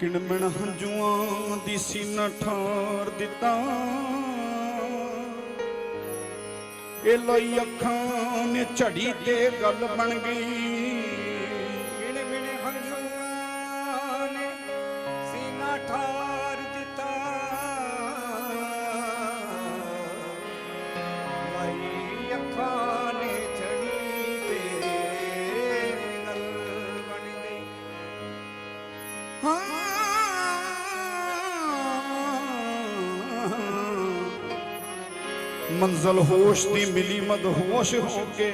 ਕਿਣਮਣ ਹੰਝੂਆਂ ਦੀ ਸੀਨਾ ਠਾਰ ਦਿੱਤਾ। ਇਹ ਲਈ ਅੱਖਾਂ ਨੇ ਝੜੀ ਤੇ ਗੱਲ ਬਣ ਗਈ। ਮੰਜ਼ਲ ਹੋਸ਼ ਦੀ ਮਿਲੀ ਮਦ ਹੋਸ਼ ਹੋ ਕੇ।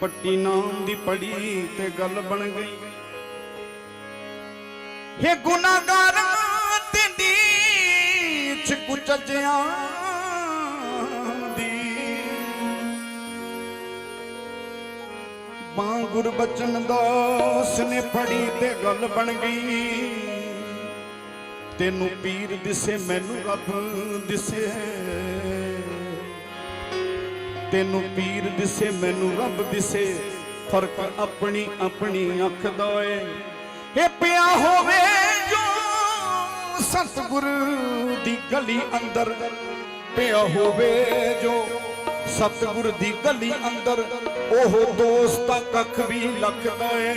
ਪੱਟੀ ਨਾਮ ਦੀ ਪੜੀ ਤੇ ਗੱਲ ਬਣ ਗਈ। ਹੇ ਗੁਨਾਹਗਾਰਾਂ ਤੇ ਨੀਚ ਕੁਚਜਿਆਂ ਦੀ ਬਾਂ ਗੁਰਬਚਨ ਦਾਸ ਨੇ ਫੜੀ ਤੇ ਗੱਲ ਬਣ ਗਈ। ਤੈਨੂੰ ਪੀਰ ਦਿਸੇ, ਮੈਨੂੰ ਰੱਬ ਦਿਸੇ। ਤੈਨੂੰ ਪੀਰ ਦਿਸੇ, ਮੈਨੂੰ ਰੱਬ ਦਿਸੇ। ਫ਼ਰਕ ਆਪਣੀ ਆਪਣੀ ਅੱਖ ਦਾ ਏ। ਇਹ ਪਿਆ ਹੋਵੇ ਜੋ ਸਤਿਗੁਰ ਦੀ ਗਲੀ ਅੰਦਰ। ਪਿਆ ਹੋਵੇ ਜੋ ਸਤਿਗੁਰ ਦੀ ਗਲੀ ਅੰਦਰ। ਉਹ ਦੋਸਤਾਂ ਕੱਖ ਵੀ ਲਖਦਾ ਏ।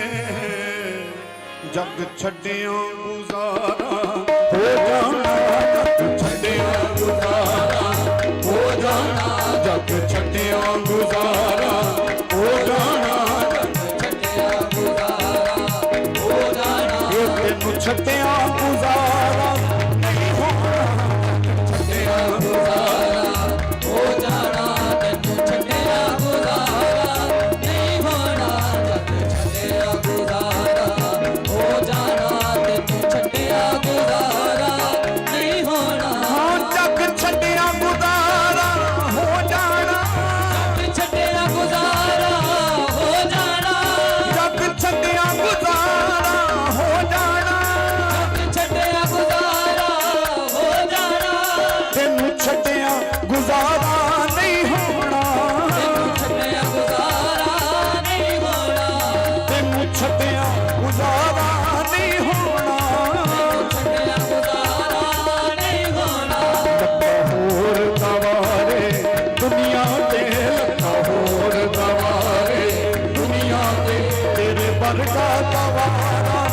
ਜੱਗ ਛੱਡਿਆ ਗੁਜ਼ਾਰਾ ਜਾਣਾ ਜਗ ਛੱਡਿਆ ਗੁਜ਼ਾਰਾ ਹੋ ਜਾਣਾ। ਇਹ ਤੈਨੂੰ ਛੱਡਿਆ ਗੁਜ਼ਾਰਾ। ਗੁਜ਼ਾਰਾ ਨਹੀਂ ਹੋਣਾ। ਤੈਨੂੰ ਛੱਡਿਆ ਗੁਜ਼ਾਰਾ ਨਹੀਂ ਹੋਣਾ। ਤੈਨੂੰ ਛੱਡਿਆ ਗੁਜ਼ਾਰਾ ਨਹੀਂ ਹੋਣਾ ਤੈਨੂੰ ਛੱਡਿਆ ਗੁਜ਼ਾਰਾ ਨਹੀਂ ਹੋਣਾ ਲੱਭਾ ਹੋਰ ਦਵਾਰੇ, ਦੁਨੀਆ ਤੇ ਲੱਭਾ ਹੋਰ ਦਵਾਰੇ। ਦੁਨੀਆ ਤੇ ਤੇਰੇ ਵਰਗਾ ਦਵਾਰਾ